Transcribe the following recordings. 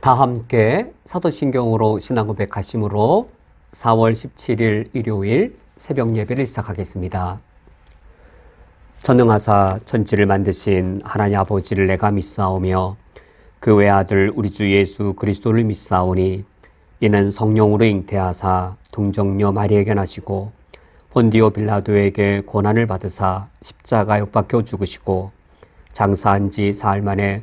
다 함께 사도신경으로 신앙 고백하심으로 4월 17일 일요일 새벽 예배를 시작하겠습니다. 전능하사 천지를 만드신 하나님 아버지를 내가 믿사오며 그 외아들 우리 주 예수 그리스도를 믿사오니 이는 성령으로 잉태하사 동정녀 마리에게 나시고 본디오 빌라도에게 고난을 받으사 십자가에 못 박혀 죽으시고 장사한 지 사흘 만에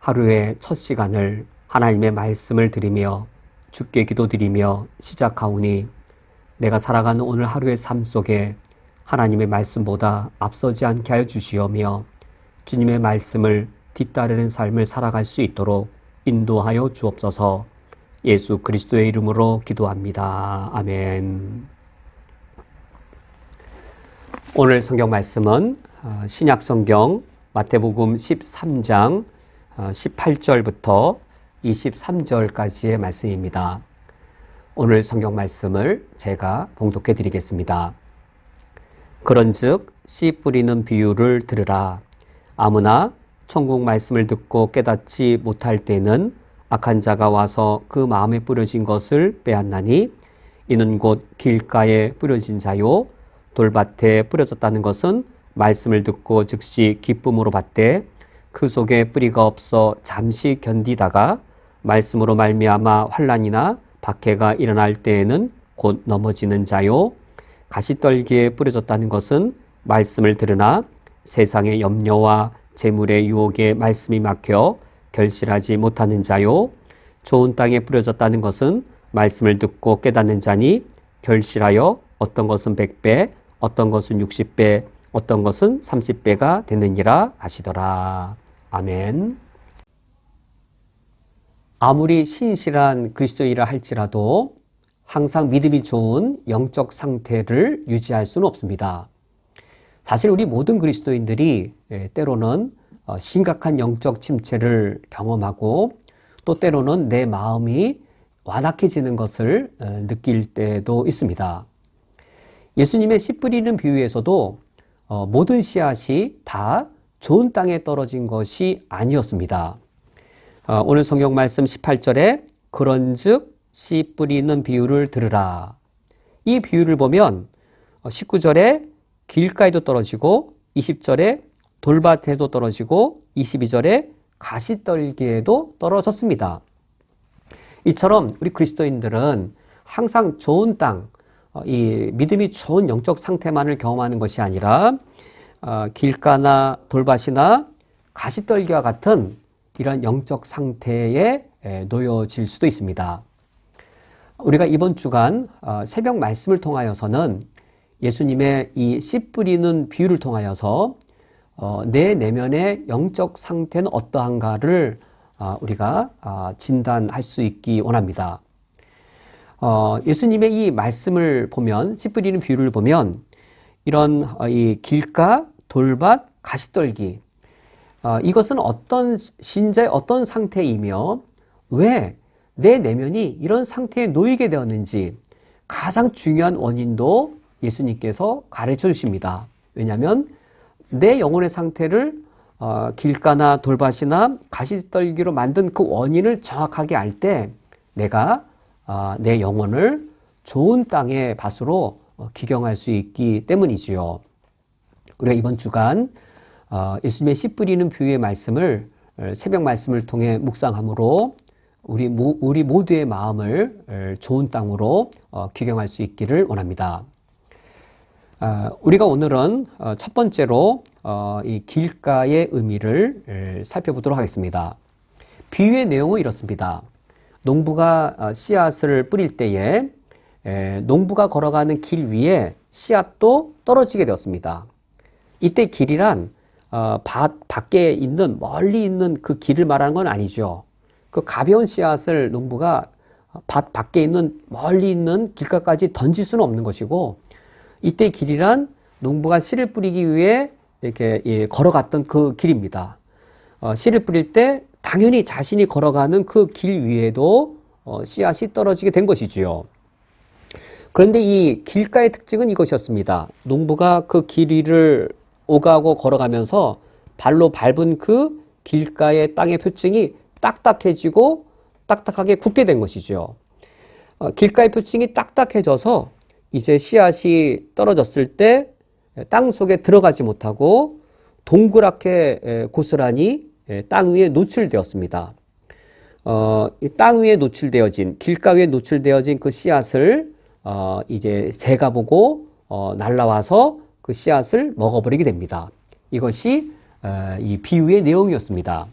하루의 첫 시간을 하나님의 말씀을 드리며 주께 기도드리며 시작하오니 내가 살아가는 오늘 하루의 삶 속에 하나님의 말씀보다 앞서지 않게 하여 주시오며 주님의 말씀을 뒤따르는 삶을 살아갈 수 있도록 인도하여 주옵소서 예수 그리스도의 이름으로 기도합니다. 아멘. 오늘 성경 말씀은 어, 신약 성경 마태복음 13장 18절부터 어, 23절까지의 말씀입니다. 오늘 성경 말씀을 제가 봉독해 드리겠습니다. 그런즉 씨 뿌리는 비유를 들으라. 아무나 천국 말씀을 듣고 깨닫지 못할 때는 악한 자가 와서 그 마음에 뿌려진 것을 빼앗나니 이는 곧 길가에 뿌려진 자요 돌밭에 뿌려졌다는 것은 말씀을 듣고 즉시 기쁨으로 받되 그 속에 뿌리가 없어 잠시 견디다가 말씀으로 말미암아 환란이나 박해가 일어날 때에는 곧 넘어지는 자요 가시떨기에 뿌려졌다는 것은 말씀을 들으나 세상의 염려와 재물의 유혹에 말씀이 막혀 결실하지 못하는 자요 좋은 땅에 뿌려졌다는 것은 말씀을 듣고 깨닫는 자니 결실하여 어떤 것은 100배 어떤 것은 60배 어떤 것은 30배가 되느니라 하시더라. 아멘. 아무리 신실한 그리스도이라 할지라도 항상 믿음이 좋은 영적 상태를 유지할 수는 없습니다. 사실 우리 모든 그리스도인들이 예, 때로는 어, 심각한 영적 침체를 경험하고 또 때로는 내 마음이 완악해지는 것을 어, 느낄 때도 있습니다. 예수님의 씨 뿌리는 비유에서도 어, 모든 씨앗이 다 좋은 땅에 떨어진 것이 아니었습니다. 어, 오늘 성경 말씀 18절에 그런즉 씨 뿌리는 비유를 들으라. 이 비유를 보면 19절에 어, 길가에도 떨어지고 20절에 돌밭에도 떨어지고 22절에 가시떨기에도 떨어졌습니다. 이처럼 우리 그리스도인들은 항상 좋은 땅, 어, 이 믿음이 좋은 영적 상태만을 경험하는 것이 아니라 어, 길가나 돌밭이나 가시떨기와 같은 이런 영적 상태에 놓여질 수도 있습니다. 우리가 이번 주간 어, 새벽 말씀을 통하여서는 예수님의 이 씨 뿌리는 비유를 통하여서 내 내면의 영적 상태는 어떠한가를 우리가 진단할 수 있기 원합니다. 어, 예수님의 이 말씀을 보면 씨 뿌리는 비유를 보면 이런 어, 이 길가, 돌밭, 가시떨기 어, 이것은 어떤 신자의 어떤 상태이며 왜 내 내면이 이런 상태에 놓이게 되었는지 가장 중요한 원인도 예수님께서 가르쳐 주십니다. 왜냐하면 내 영혼의 상태를 어, 길가나 돌밭이나 가시떨기로 만든 그 원인을 정확하게 알 때 내가 아, 내 영혼을 좋은 땅의 밭으로 어, 기경할 수 있기 때문이지요. 우리가 이번 주간 어, 예수님의 씨 뿌리는 비유의 말씀을 어, 새벽 말씀을 통해 묵상함으로 우리 우리 모두의 마음을 좋은 땅으로 기경할 수 있기를 원합니다. 아, 우리가 오늘은 첫 번째로 이 길가의 의미를 살펴보도록 하겠습니다. 비유의 내용은 이렇습니다. 농부가 어, 씨앗을 뿌릴 때에 농부가 걸어가는 길 위에 씨앗도 떨어지게 되었습니다. 이때 길이란 어, 밭 밖에 있는 멀리 있는 그 길을 말하는 건 아니죠. 그 가벼운 씨앗을 농부가 밭 밖에 있는 멀리 있는 길가까지 던질 수는 없는 것이고 이때 길이란 농부가 씨를 뿌리기 위해 이렇게 예, 걸어갔던 그 길입니다. 어, 씨를 뿌릴 때 당연히 자신이 걸어가는 그 길 위에도 어, 씨앗이 떨어지게 된 것이지요. 그런데 이 길가의 특징은 이것이었습니다. 농부가 그 길 위를 오가고 걸어가면서 발로 밟은 그 길가의 땅의 표층이 딱딱해지고 딱딱하게 굳게 된 것이죠. 어, 길가의 표층이 딱딱해져서 이제 씨앗이 떨어졌을 때 땅 속에 들어가지 못하고 동그랗게 에, 고스란히 에, 땅 위에 노출되었습니다. 어, 이땅 위에 노출되어진 길가 위에 노출되어진 그 씨앗을 어, 이제 새가 보고 어, 날라와서 그 씨앗을 먹어버리게 됩니다. 이것이 어, 이 비유의 내용이었습니다.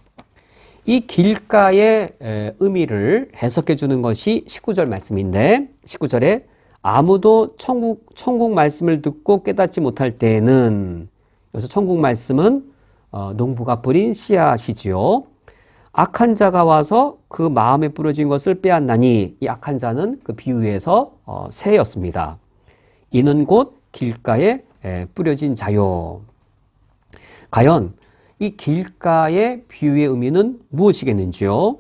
이 길가의 에, 의미를 해석해 주는 것이 19절 말씀인데 19절에 아무도 천국 천국 말씀을 듣고 깨닫지 못할 때에는 여기서 천국 말씀은 어, 농부가 뿌린 씨앗이지요. 악한 자가 와서 그 마음에 뿌려진 것을 빼앗나니 이 악한 자는 그 비유에서 어, 새였습니다. 이는 곧 길가에 에, 뿌려진 자요. 과연 이 길가의 비유의 의미는 무엇이겠는지요?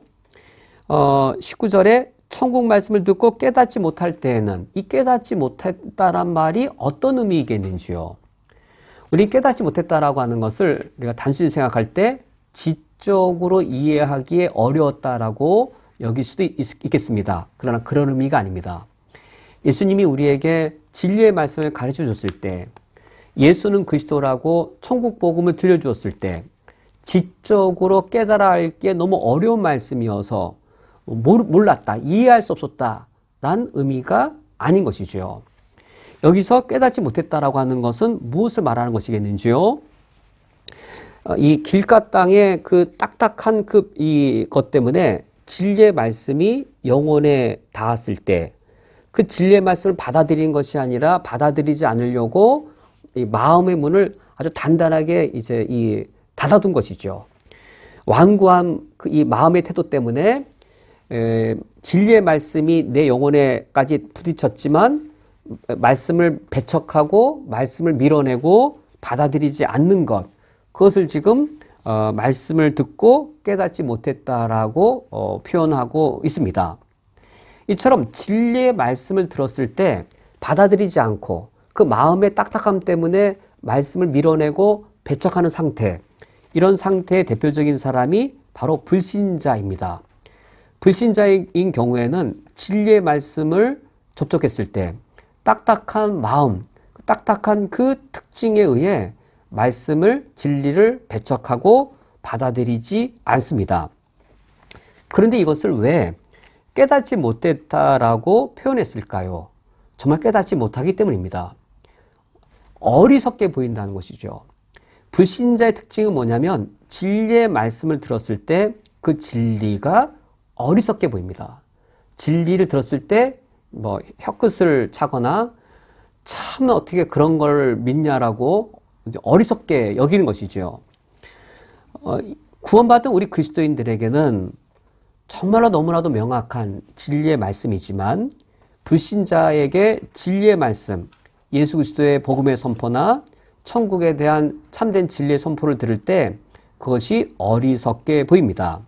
어, 19절에 천국 말씀을 듣고 깨닫지 못할 때에는 이 깨닫지 못했다란 말이 어떤 의미이겠는지요? 우리 깨닫지 못했다라고 하는 것을 우리가 단순히 생각할 때 지 적으로 이해하기에 어려웠다라고 여길 수도 있, 있겠습니다. 그러나 그런 의미가 아닙니다. 예수님이 우리에게 진리의 말씀을 가르쳐 줬을 때 예수는 그리스도라고 천국 복음을 들려주었을 때 지적으로 깨달아 알기에 너무 어려운 말씀이어서 몰랐다, 이해할 수 없었다 라는 의미가 아닌 것이죠. 여기서 깨닫지 못했다라고 하는 것은 무엇을 말하는 것이겠는지요? 어, 이 길가 땅의 그 딱딱한 그 이 것 때문에 진리의 말씀이 영혼에 닿았을 때 그 진리의 말씀을 받아들인 것이 아니라 받아들이지 않으려고 이 마음의 문을 아주 단단하게 이제 이 닫아둔 것이죠. 완고한 그 이 마음의 태도 때문에 에, 진리의 말씀이 내 영혼에까지 부딪혔지만 말씀을 배척하고 말씀을 밀어내고 받아들이지 않는 것 그것을 지금 어, 말씀을 듣고 깨닫지 못했다라고 어, 표현하고 있습니다. 이처럼 진리의 말씀을 들었을 때 받아들이지 않고 그 마음의 딱딱함 때문에 말씀을 밀어내고 배척하는 상태 이런 상태의 대표적인 사람이 바로 불신자입니다. 불신자인 경우에는 진리의 말씀을 접촉했을 때 딱딱한 마음, 딱딱한 그 특징에 의해 말씀을 진리를 배척하고 받아들이지 않습니다. 그런데 이것을 왜 깨닫지 못했다라고 표현했을까요? 정말 깨닫지 못하기 때문입니다. 어리석게 보인다는 것이죠. 불신자의 특징은 뭐냐면 진리의 말씀을 들었을 때 그 진리가 어리석게 보입니다. 진리를 들었을 때 뭐 혀끝을 차거나 참 어떻게 그런 걸 믿냐라고 어리석게 여기는 것이죠. 어, 구원받은 우리 그리스도인들에게는 정말로 너무나도 명확한 진리의 말씀이지만 불신자에게 진리의 말씀, 예수 그리스도의 복음의 선포나 천국에 대한 참된 진리의 선포를 들을 때 그것이 어리석게 보입니다.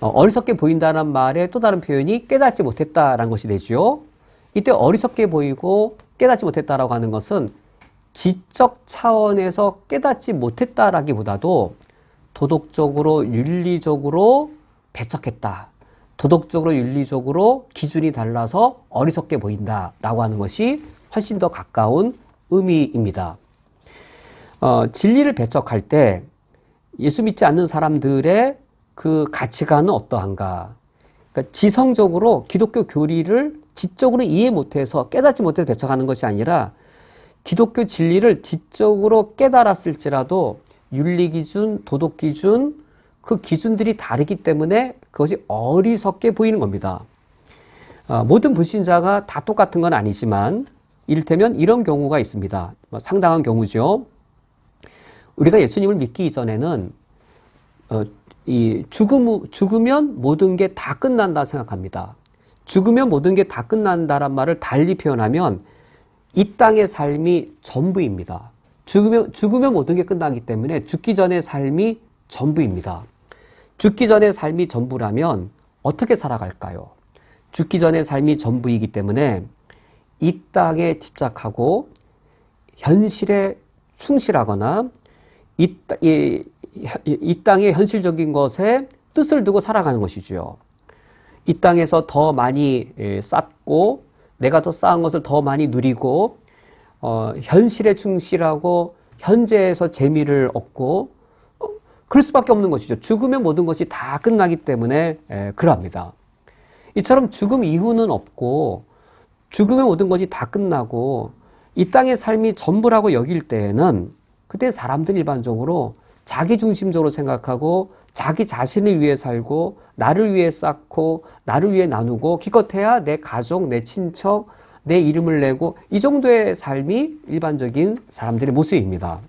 어, 어리석게 보인다는 말의 또 다른 표현이 깨닫지 못했다라는 것이 되죠. 이때 어리석게 보이고 깨닫지 못했다라고 하는 것은 지적 차원에서 깨닫지 못했다라기보다도 도덕적으로 윤리적으로 배척했다. 도덕적으로 윤리적으로 기준이 달라서 어리석게 보인다라고 하는 것이 훨씬 더 가까운 의미입니다. 어, 진리를 배척할 때 예수 믿지 않는 사람들의 그 가치관은 어떠한가? 그러니까 지성적으로 기독교 교리를 지적으로 이해 못해서 깨닫지 못해서 배척하는 것이 아니라 기독교 진리를 지적으로 깨달았을지라도 윤리 기준, 도덕 기준, 그 기준들이 다르기 때문에 그것이 어리석게 보이는 겁니다. 어, 모든 불신자가 다 똑같은 건 아니지만 이를테면 이런 경우가 있습니다. 뭐 상당한 경우죠. 우리가 예수님을 믿기 이전에는 어, 이 죽음, 죽으면 모든 게 다 끝난다 생각합니다. 죽으면 모든 게 다 끝난다란 말을 달리 표현하면 이 땅의 삶이 전부입니다. 죽으면, 죽으면 모든 게 끝나기 때문에 죽기 전의 삶이 전부입니다. 죽기 전의 삶이 전부라면 어떻게 살아갈까요? 죽기 전의 삶이 전부이기 때문에 이 땅에 집착하고 현실에 충실하거나 이, 이, 이 땅의 현실적인 것에 뜻을 두고 살아가는 것이지요. 이 땅에서 더 많이 예, 쌓고 내가 더 쌓은 것을 더 많이 누리고 어, 현실에 충실하고 현재에서 재미를 얻고 어, 그럴 수밖에 없는 것이죠. 죽으면 모든 것이 다 끝나기 때문에 예, 그럽니다. 이처럼 죽음 이후는 없고 죽으면 모든 것이 다 끝나고 이 땅의 삶이 전부라고 여길 때에는 그때 사람들 일반적으로 자기 중심적으로 생각하고 자기 자신을 위해 살고 나를 위해 쌓고 나를 위해 나누고 기껏해야 내 가족, 내 친척, 내 이름을 내고 이 정도의 삶이 일반적인 사람들의 모습입니다.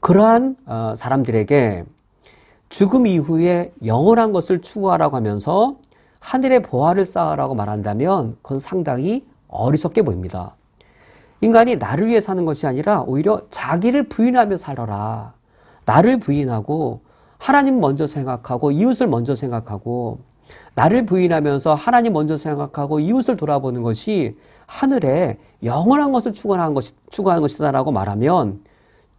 그러한 어, 사람들에게 죽음 이후에 영원한 것을 추구하라고 하면서 하늘의 보화를 쌓으라고 말한다면 그건 상당히 어리석게 보입니다. 인간이 나를 위해 사는 것이 아니라 오히려 자기를 부인하며 살아라. 나를 부인하고 하나님 먼저 생각하고 이웃을 먼저 생각하고 나를 부인하면서 하나님 먼저 생각하고 이웃을 돌아보는 것이 하늘에 영원한 것을 추구하는 것이 추구하는 것이다라고 말하면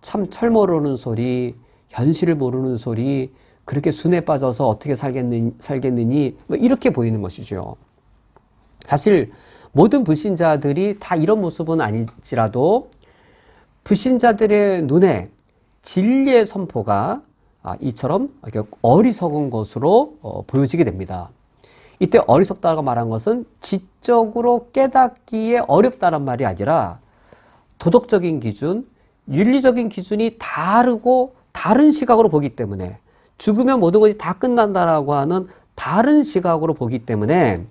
참 철 모르는 소리, 현실을 모르는 소리, 그렇게 순에 빠져서 어떻게 살겠느니, 살겠느니 뭐 이렇게 보이는 것이죠. 사실 모든 불신자들이 다 이런 모습은 아니지라도 불신자들의 눈에 진리의 선포가 아, 이처럼 어리석은 것으로 어, 보여지게 됩니다. 이때 어리석다고 말한 것은 지적으로 깨닫기에 어렵다란 말이 아니라 도덕적인 기준, 윤리적인 기준이 다르고 다른 시각으로 보기 때문에 죽으면 모든 것이 다 끝난다라고 하는 다른 시각으로 보기 때문에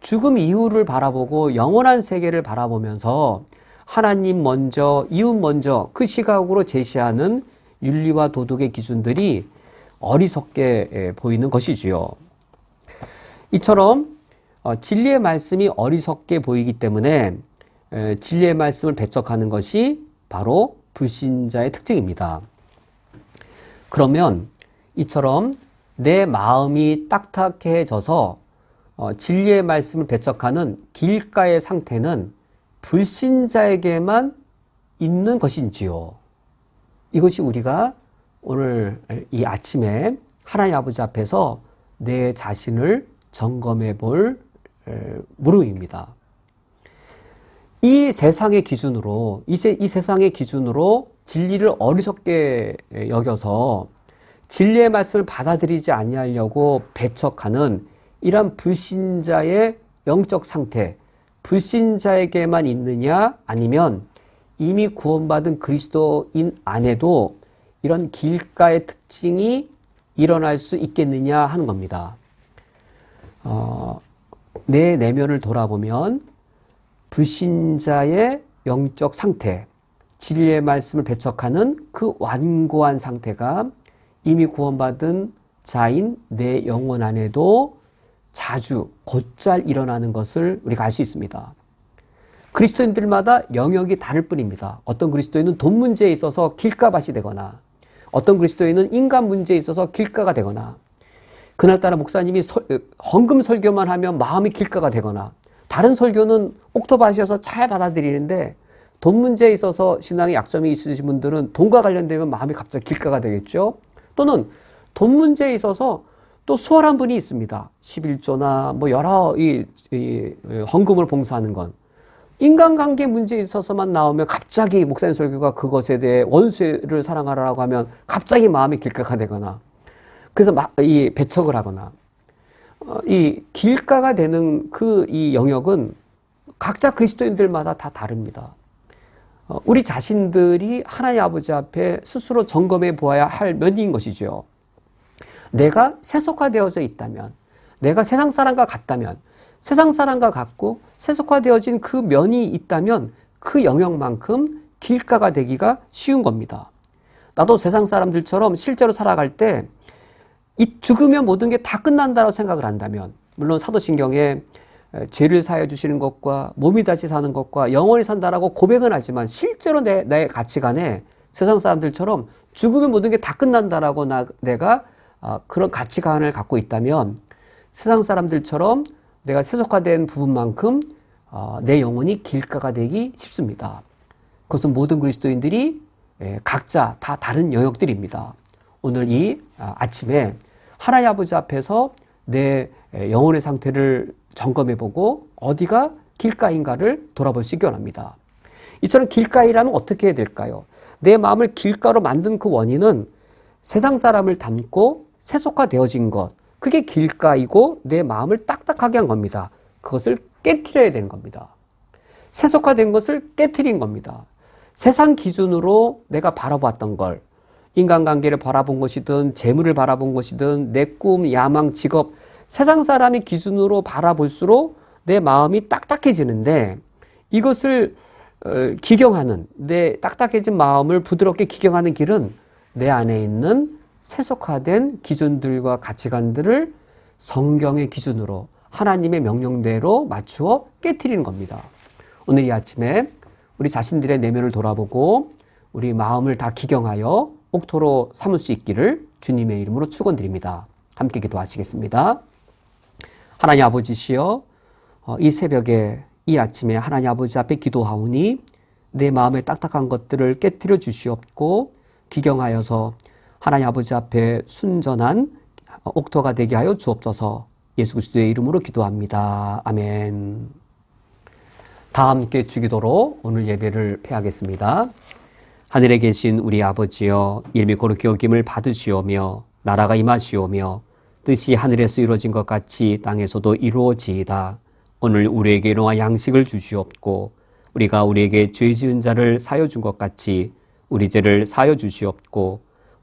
죽음 이후를 바라보고 영원한 세계를 바라보면서 하나님 먼저, 이웃 먼저 그 시각으로 제시하는 윤리와 도덕의 기준들이 어리석게 보이는 것이지요. 이처럼 어, 진리의 말씀이 어리석게 보이기 때문에 진리의 말씀을 배척하는 것이 바로 불신자의 특징입니다. 그러면 이처럼 내 마음이 딱딱해져서 어, 진리의 말씀을 배척하는 길가의 상태는 불신자에게만 있는 것인지요. 이것이 우리가 오늘 이 아침에 하나님 아버지 앞에서 내 자신을 점검해 볼 물음입니다. 이 세상의 기준으로, 이제 이 세상의 기준으로 진리를 어리석게 여겨서 진리의 말씀을 받아들이지 아니하려고 배척하는 이런 불신자의 영적 상태, 불신자에게만 있느냐 아니면 이미 구원받은 그리스도인 안에도 이런 길가의 특징이 일어날 수 있겠느냐 하는 겁니다. 어, 내 내면을 돌아보면 불신자의 영적 상태, 진리의 말씀을 배척하는 그 완고한 상태가 이미 구원받은 자인 내 영혼 안에도 자주 곧잘 일어나는 것을 우리가 알 수 있습니다. 그리스도인들마다 영역이 다를 뿐입니다. 어떤 그리스도인은 돈 문제에 있어서 길가밭이 되거나 어떤 그리스도인은 인간 문제에 있어서 길가가 되거나 그날따라 목사님이 설, 헌금 설교만 하면 마음이 길가가 되거나 다른 설교는 옥토밭이어서 잘 받아들이는데 돈 문제에 있어서 신앙의 약점이 있으신 분들은 돈과 관련되면 마음이 갑자기 길가가 되겠죠. 또는 돈 문제에 있어서 또 수월한 분이 있습니다. 11조나 뭐 여러 이, 이 헌금을 봉사하는 건. 인간관계 문제에 있어서만 나오면 갑자기 목사님 설교가 그것에 대해 원수를 사랑하라고 하면 갑자기 마음이 길가가 되거나 그래서 이 배척을 하거나 어, 이 길가가 되는 그 이 영역은 각자 그리스도인들마다 다 다릅니다. 어, 우리 자신들이 하나님 아버지 앞에 스스로 점검해 보아야 할 면인 것이죠. 내가 세속화되어져 있다면, 내가 세상 사람과 같다면, 세상 사람과 같고 세속화되어진 그 면이 있다면 그 영역만큼 길가가 되기가 쉬운 겁니다. 나도 세상 사람들처럼 실제로 살아갈 때 이 죽으면 모든 게 다 끝난다고 생각을 한다면 물론 사도신경에 에, 죄를 사해 주시는 것과 몸이 다시 사는 것과 영원히 산다라고 고백은 하지만 실제로 내, 내 가치관에 세상 사람들처럼 죽으면 모든 게 다 끝난다라고 나, 내가 아, 그런 가치관을 갖고 있다면 세상 사람들처럼 내가 세속화된 부분만큼 어, 내 영혼이 길가가 되기 쉽습니다. 그것은 모든 그리스도인들이 예, 각자 다 다른 영역들입니다. 오늘 이 아, 아침에 하나님 아버지 앞에서 내 예, 영혼의 상태를 점검해보고 어디가 길가인가를 돌아볼 수 있기 원합니다. 이처럼 길가이라면 어떻게 해야 될까요? 내 마음을 길가로 만든 그 원인은 세상 사람을 닮고 세속화되어진 것. 그게 길가이고 내 마음을 딱딱하게 한 겁니다. 그것을 깨트려야 되는 겁니다. 세속화된 것을 깨트린 겁니다. 세상 기준으로 내가 바라봤던 걸 인간관계를 바라본 것이든 재물을 바라본 것이든 내 꿈, 야망, 직업 세상 사람의 기준으로 바라볼수록 내 마음이 딱딱해지는데 이것을 어, 기경하는 내 딱딱해진 마음을 부드럽게 기경하는 길은 내 안에 있는 세속화된 기준들과 가치관들을 성경의 기준으로 하나님의 명령대로 맞추어 깨뜨리는 겁니다. 오늘 이 아침에 우리 자신들의 내면을 돌아보고 우리 마음을 다 기경하여 옥토로 삼을 수 있기를 주님의 이름으로 축원드립니다. 함께 기도하시겠습니다. 하나님 아버지시여 어, 이 새벽에 이 아침에 하나님 아버지 앞에 기도하오니 내 마음의 딱딱한 것들을 깨뜨려 주시옵고 기경하여서 하나님 아버지 앞에 순전한 옥토가 되게 하여 주옵소서 예수 그리스도의 이름으로 기도합니다. 아멘. 다 함께 주기도로 오늘 예배를 폐하겠습니다. 하늘에 계신 우리 아버지여 이름이 거룩히 여김을 받으시오며 나라가 임하시오며 뜻이 하늘에서 이루어진 것 같이 땅에서도 이루어지이다. 오늘 우리에게 일용할 양식을 주시옵고 우리가 우리에게 죄 지은 자를 사여 준 것 같이 우리 죄를 사여 주시옵고